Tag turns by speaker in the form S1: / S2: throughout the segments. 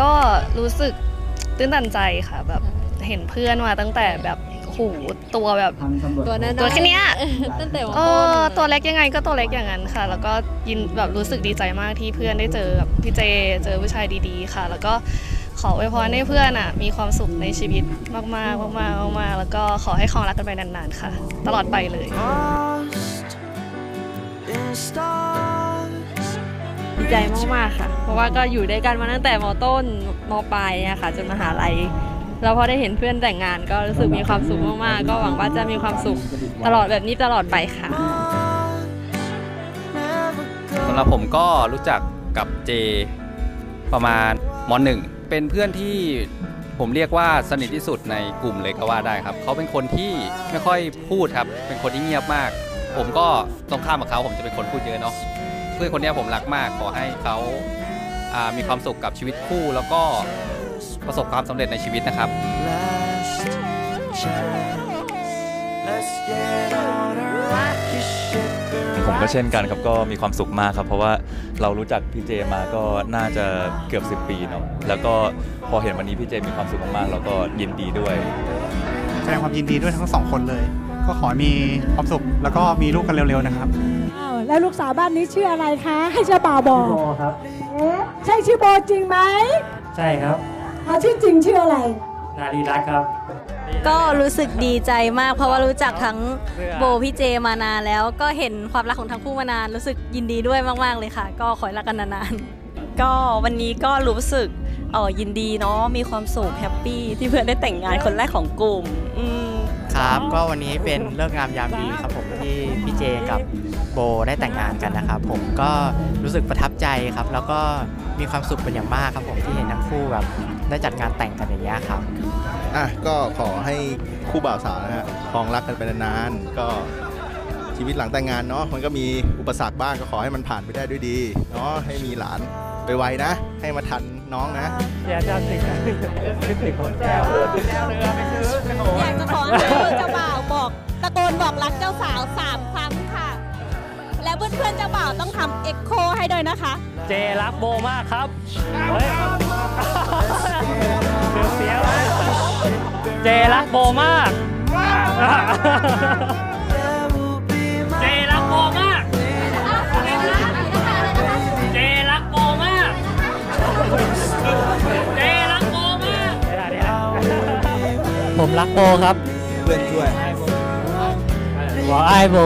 S1: ก็รู้สึกตื้นตันใจค่ะแบบเห็นเพื่อนมาตั้งแต่แบบหูตัวแบบ
S2: ตัวนั้น
S1: ตัวแค่เนี้ย
S2: ตั้งแต่
S1: เออตัวเล็กยังไงก็ตัวเล็กอย่างนั้นค่ะ แล้วก็ยินแบบรู้สึกดีใจมากที่เพื่อนได้เจอแบบพี่เจเจอผู้ชายดีๆค่ะ แล้วก็ขออวยพรให้เพื่อนอะมีความสุขในชีวิตมากๆมากๆมากๆแล้วก็ขอให้ครองรักกันไปนานๆค่ะ ตลอดไปเลย
S2: ดีใจมากๆค่ะ เพราะว่าก็อยู่ด้วยกันมาตั้งแต่มต้นมปลายนี่ยค่ะจนมหาลัยแล้วพอได้เห็นเพื่อนแต่งงานก็รู้สึกมีความสุขมากๆ ก็หวังว่าจะมีความสุขตลอดแบบนี้ตลอดไปค่ะ
S3: สำหรับผมก็รู้จักกับเจประมาณมหนึ่งเป็นเพื่อนที่ผมเรียกว่าสนิทที่สุดในกลุ่มเลยก็ว่าได้ครับเขาเป็นคนที่ไม่ค่อยพูดครับเป็นคนที่เงียบมาก ผมก็ตรงข้ามกับเขาผมจะเป็นคนพูดเยอะเนาะ เพื่อนคนเนี้ยผมรักมากขอให้เขาอ่ามีความสุขกับชีวิตคู่แล้วก็ประสบความสำเร็จในชีวิตนะครับ
S4: ผมก็เช่นกันครับก็มีความสุขมากครับ เพราะว่าเรารู้จักพี่เจมาก็น่าจะเกือบ 10 ปีเนาะแล้วก็พอเห็นวันนี้พี่เจมีความสุขมากๆเราก็ยินดีด้วย
S5: แสดงความยินดีด้วยทั้งสองคนเลย ก็ขอให้มีความสุขแล้วก็มีลูกกันเร็วๆนะครับ
S6: อ้าว แล้วลูกสาวบ้านนี้ชื่ออะไรคะ ให้เจ้าบ่าวบอก
S7: โบครับ
S6: เอ๊ะใช่ชื่อโบจริงไหม
S7: ใช่ครับ
S6: เอาชื่อจริงชื่ออะไร
S7: นารีรัตน์ครับ
S8: ก็รู้สึกดีใจมาก เพราะว่ารู้จักทั้งโบพี่เจมานานแล้ว ก็เห็นความรักของทั้งคู่มานาน รู้สึกยินดีด้วยมากๆเลยค่ะ ก็ขอให้รักกันนานๆ
S9: ก็วันนี้ก็รู้สึกเออยินดีเนาะมีความสุขแฮปปี้ที่เพื่อนได้แต่งงานคนแรกของกลุ่มอืม
S10: ครับก็วันนี้เป็นเลิกษ์งามยามดีครับผมที่พี่เจกับ โบได้แต่งงานกันนะครับ ผมก็รู้สึกประทับใจครับ แล้วก็มีความสุขเป็นอย่างมากครับ ผมที่เห็นทั้งคู่แบบได้จัดงานแต่งกันอย่างเงี้ยครับ
S11: อะก็ขอให้คู่บ่าวสาวนะฮะครองรักกันไปนานๆก็ชีวิตหลังแต่งงานเนาะมันก็มีอุปสรรคบ้างก็ขอให้มันผ่านไปได้ด้วยดีเนาะให้มีหลานไปไวๆนะ ให้มาทันน้องนะ
S7: อย่าจะติดนะติดคนแก้วแก้วเรือไปซื้อไปโห
S9: อยากจะขอให้เจ้าบ่าวบอก ตะโกนบอกรักเจ้าสาวสามครั้งค่ะและ เพื่อนๆเจ้าบ่าวต้องทำเอ็กโคให้ด้วยนะคะ
S7: เจรักโบมากครับเฮ้ยเสียวๆเลยเจรักโบมาก เจรักโบมาก เจรักโบมาก เจรักโบมาก ผมรักโบครับ
S11: เพื่อนช่วย
S7: บอกไอ้โบ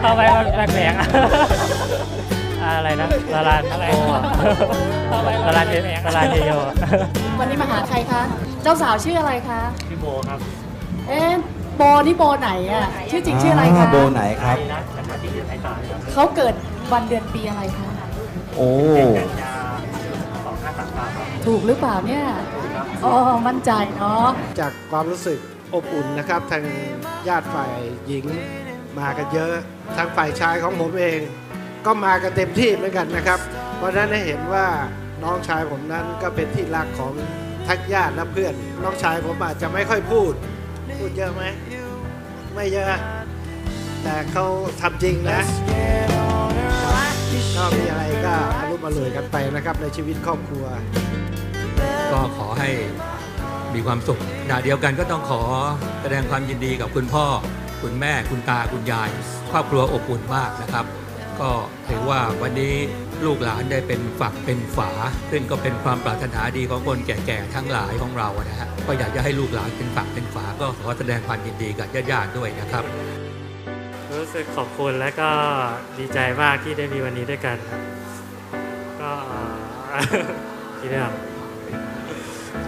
S7: เข้าไปมันแปลกๆอะอะไรนะลาลานอะไรลาลานเจลาลานเจโย
S6: วันนี้มาหาใครคะ เจ้าสาวชื่ออะไรคะ
S7: พี่โบครับ
S6: เอ๊ะโบนี่โบไหนอะ ชื่อจริงชื่ออะไรคะ
S11: โบไหนครับ
S7: ไอ้นัทนะครับที่ไอ้ตายครับ
S6: เขาเกิดวันเดือนปีอะไรคะ
S11: โอ้
S7: กันยาสองห้าสามสามครับ
S6: ถูกหรือเปล่าเนี่ย อ๋อ มั่นใจเนาะ
S12: จากความรู้สึกอบอุ่นนะครับ ทางญาติฝ่ายหญิง มากันเยอะทางฝ่ายชายของผมเอง ก็มากันเต็มที่เหมือนกันนะครับ เพราะฉะนั้นให้เห็นว่าน้องชายผมนั้นก็เป็นที่รักของทั้งญาติและเพื่อน น้องชายผมอาจจะไม่ค่อยพูด พูดเยอะไหมไม่เยอะ แต่เขาทำจริงนะก็มีอะไรก็อารมณ์อร่วยกันไปนะครับในชีวิตครอบครัว
S13: ก็ขอให้มีความสุขขณะเดียวกันก็ต้องขอแสดงความยินดีกับคุณพ่อ คุณแม่คุณตาคุณยายครอบครัวอบอุ่นมากนะครับ ก็ถือว่าวันนี้ลูกหลานได้เป็นฝักเป็นฝา ซึ่งก็เป็นความปรารถนาดีของคนแก่ๆทั้งหลายของเรานะฮะก็อยากจะให้ลูกหลานเป็นฝักเป็นฝา ก็ขอแสดงความยินดีกับญาติๆด้วยนะครับ
S7: รู้สึกขอบคุณและก็ดีใจมากที่ได้มีวันนี้ด้วยกันครับก็ที่นี่ครับ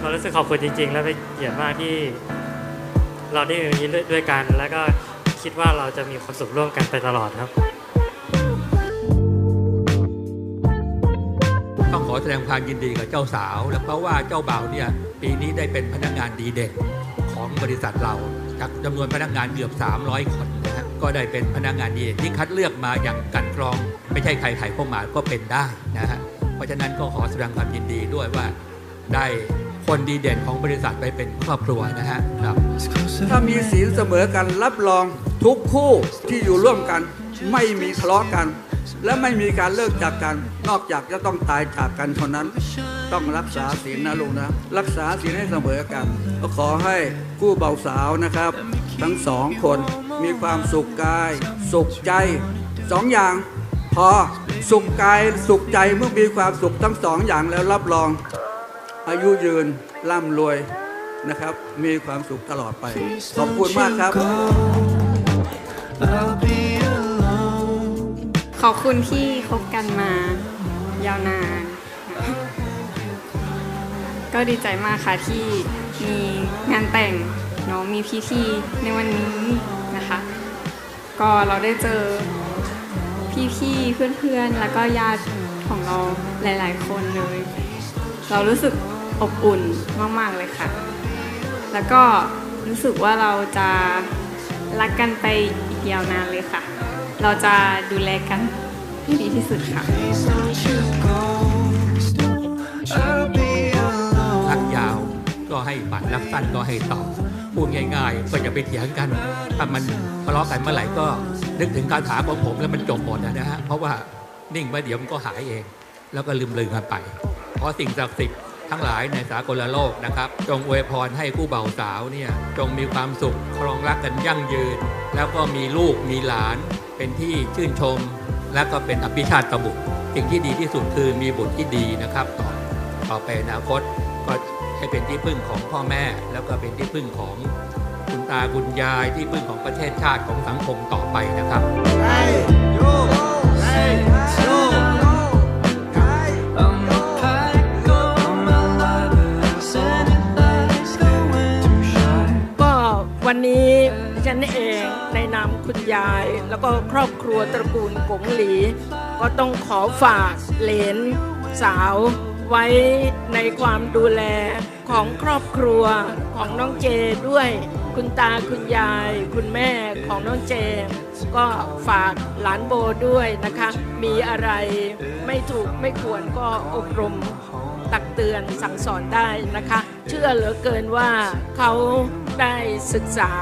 S7: ก็รู้สึกขอบคุณจริง ๆ และเป็นเกียรติมากที่ เราได้มีวันนี้ด้วยกัน แล้วก็คิดว่าเราจะมีความสุขร่วมกันไปตลอดครับ
S13: ต้องขอแสดงความยินดีกับเจ้าสาว และเพราะว่าเจ้าบ่าวเนี่ยปีนี้ได้เป็นพนักงานดีเด่นของบริษัทเราจากจำนวนพนักงานเกือบ 300 คนนะฮะก็ได้เป็นพนักงานดีเด่นที่คัดเลือกมาอย่างกันกรอง ไม่ใช่ใครใครเข้ามาก็เป็นได้นะฮะเพราะฉะนั้นก็ขอแสดงความยินดีด้วยว่าได้ คนดีเด่นของบริษัทไปเป็นครอบครัวนะฮะครับ
S14: ถ้ามีศีลเสมอกันรับรองทุกคู่ที่อยู่ร่วมกัน ไม่มีทะเลาะกัน และไม่มีการเลิกจากกัน นอกจากจะต้องตายจากกันเท่านั้น ต้องรักษาศีลนะลูกนะ รักษาศีลให้เสมอกันก็ขอให้กู้เบาสาวนะครับ ทั้งสองคนมีความสุขกาย สุขใจสองอย่างพอสุขกายสุขใจเมื่อมีความสุขทั้งสองอย่างแล้วรับรอง อายุยืนร่ำรวยนะครับ มีความสุขตลอดไป ขอบคุณมากครับ
S15: ขอบคุณที่คบกันมายาวนาน ก็ดีใจมากค่ะที่มีงานแต่งเนาะมีพิธีในวันนี้นะคะ ก็เราได้เจอพี่ๆเพื่อนๆ แล้วก็ญาติของเราหลาย ๆ คนเลย เรารู้สึก อบอุ่นมาก ๆ เลยค่ะ แล้วก็รู้สึกว่าเราจะรักกันไปอีกยาวนานเลยค่ะ เราจะดูแลกันให้ดีที่สุดค่ะ
S13: รักยาวก็ให้บัตรรักสั้นก็ให้ต่อพูดง่ายๆ ก็อย่าไปเถียงกัน ถ้ามันทะเลาะกันเมื่อไหร่ก็นึกถึงคาถาของผมแล้วมันจบหมดนะฮะ เพราะว่านิ่งไปเดี๋ยวมันก็หายเอง แล้วก็ลืมลืมกันไป เพราะสิ่งศักดิ์สิทธิ์ ทั้งหลายในสากลโลกนะครับ จงอวยพรให้คู่เบาสาวเนี่ยจงมีความสุขครองรักกันยั่งยืน แล้วก็มีลูกมีหลาน เป็นที่ชื่นชม และก็เป็นอภิชาติบุตรสิ่งที่ดีที่สุดคือมีบุตรที่ดีนะครับ ต่อต่อไปอนาคตก็ให้เป็นที่พึ่งของพ่อแม่ แล้วก็เป็นที่พึ่งของคุณตาคุณยายที่พึ่งของประเทศชาติของสังคมต่อไปนะครับ
S16: ก็ วันนี้ฉันเองในนามคุณยาย แล้วก็ครอบครัวตระกูลกงหลี ก็ต้องขอฝากเหลนสาวไว้ในความดูแลของครอบครัวของน้องเจด้วย คุณตาคุณยาย คุณแม่ของน้องเจ ก็ฝากหลานโบด้วยนะคะ มีอะไรไม่ถูกไม่ควรก็อบรมตักเตือนสั่งสอนได้นะคะ เชื่อเหลือเกินว่าเขา ได้ศึกษา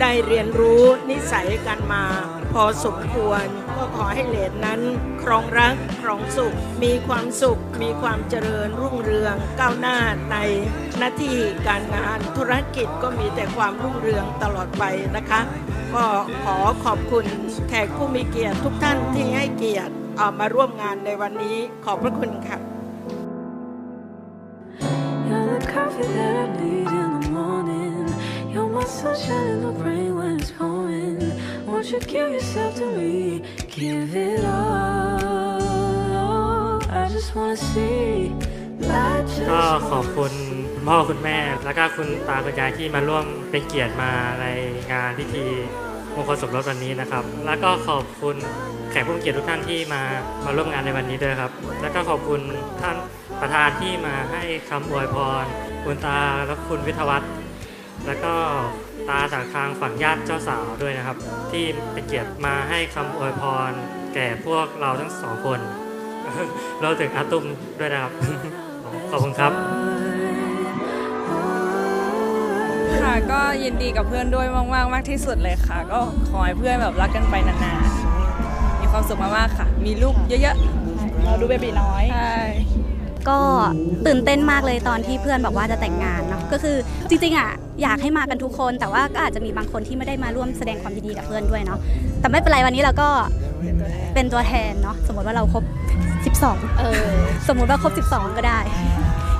S16: ได้เรียนรู้นิสัยกันมา พอสมควรก็ขอให้เหลนนั้น ครองรักครองสุข มีความสุข มีความเจริญรุ่งเรือง ก้าวหน้าในหน้าที่การงานธุรกิจก็มีแต่ความรุ่งเรืองตลอดไปนะคะ ก็ขอขอบคุณแขกผู้มีเกียรติทุกท่านที่ให้เกียรติเอ่อมาร่วมงานในวันนี้ขอบพระคุณค่ะ
S17: You're the coffee that I need. You're my sunshine in the rain when it's pouring. Won't you give yourself to me? Give it all. I just wanna see. I just
S7: ก็ขอบ
S17: wanna
S7: คุณคุณพ่อคุณแม่ แล้วก็คุณตาคุณยายที่มาร่วมเป็นเกียรติมาในงานพิธีมงคลสมรสวันนี้นะครับ แล้วก็ขอบคุณแขกผู้มีเกียรติทุกท่านที่มามาร่วมงานในวันนี้ด้วยครับ แล้วก็ขอบคุณท่านประธานที่มาให้คำอวยพร คุณตาและคุณวิทยวัฒน์ แล้วก็ตาจากทางฝั่งญาติเจ้าสาวด้วยนะครับ ที่เป็นเกียรติมาให้คำอวยพร แก่พวกเราทั้งสองคนเราถึงอาตุ้มด้วยนะครับ ขอบคุณครับ
S2: ค่ะก็ยินดีกับเพื่อนด้วยมากๆมากที่สุดเลยค่ะ ก็ขอให้เพื่อนแบบรักกันไปนานๆ มีความสุขมากๆค่ะ มีลูกเยอะๆ เราดูเบบีน้อย ใช่
S8: ก็ตื่นเต้นมากเลยตอนที่เพื่อนบอกว่าจะแต่งงานเนาะ ก็คือจริงๆอะ อยากให้มากันทุกคน แต่ว่าก็อาจจะมีบางคนที่ไม่ได้มาร่วมแสดงความยินดีกับเพื่อนด้วยเนาะแต่ไม่เป็นไรวันนี้เราก็เป็นตัวแทนเนาะสมมติว่าเราครบ 12 เออ สมมติว่าครบ 12 ก็ได้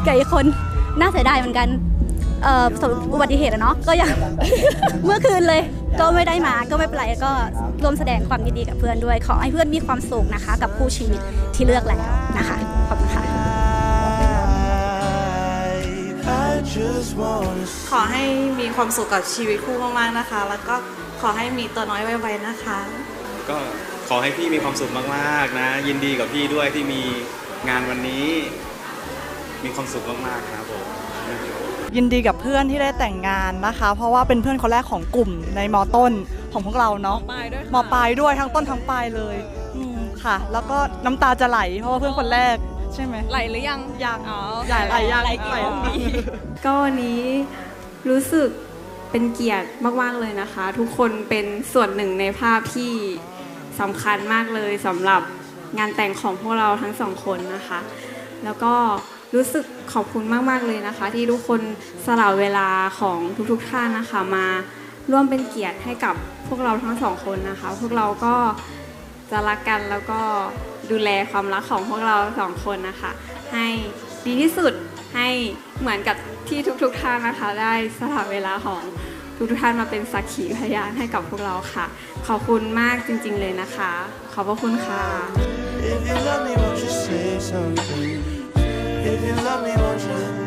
S8: กับอีกคนน่าเสียดายเหมือนกันเอ่อประสบอุบัติเหตุอะเนาะก็ยังเมื่อคืนเลยก็ไม่ได้มาก็ไม่เป็นไรก็ร่วมแสดงความยินดีกับเพื่อนด้วย ขอให้เพื่อนมีความสุขนะคะ กับคู่ชีวิตที่เลือกแล้วนะคะขอบคุณค่ะ
S18: ขอให้มีความสุขกับชีวิตคู่มากๆนะคะ แล้วก็ขอให้มีตัวน้อยไวๆนะคะ
S19: ก็ขอให้พี่มีความสุขมากๆนะ ยินดีกับพี่ด้วยที่มีงานวันนี้ มีความสุขมากๆครับผม
S20: ยินดีกับเพื่อนที่ได้แต่งงานนะคะ เพราะว่าเป็นเพื่อนคนแรกของกลุ่มในมอต้นของพวกเราเนาะมปลายด้วยทั้งต้นทั้งปลายเลยอืมค่ะ แล้วก็น้ำตาจะไหลเพราะว่าเพื่อนคนแรก ใช่ไหม
S2: ไหลหรือยัง
S20: ยัง
S2: อ๋อ
S20: ไหลไหลยัง
S2: ไหล
S20: ไหล
S2: กี่
S15: ก็วันนี้รู้สึกเป็นเกียรติมากๆเลยนะคะ ทุกคนเป็นส่วนหนึ่งในภาพที่สำคัญมากเลยสำหรับงานแต่งของพวกเราทั้งสองคนนะคะ แล้วก็รู้สึกขอบคุณมาก ๆ เลยนะคะ ที่ทุกคนสละเวลาของทุกๆท่านนะคะ มาร่วมเป็นเกียรติให้กับพวกเราทั้งสองคนนะคะ พวกเราก็จะรักกันแล้วก็ ดูแลความรักของพวกเราสองคนนะคะ ให้ดีที่สุดให้เหมือนกับที่ทุกๆท่านนะคะ ได้สละเวลาของทุกๆท่านมาเป็นสักขีพยานให้กับพวกเราค่ะ ขอบคุณมากจริง ๆ เลยนะคะ ขอบพระคุณค่ะ
S17: If you love me, won't you say something? If you love me, won't you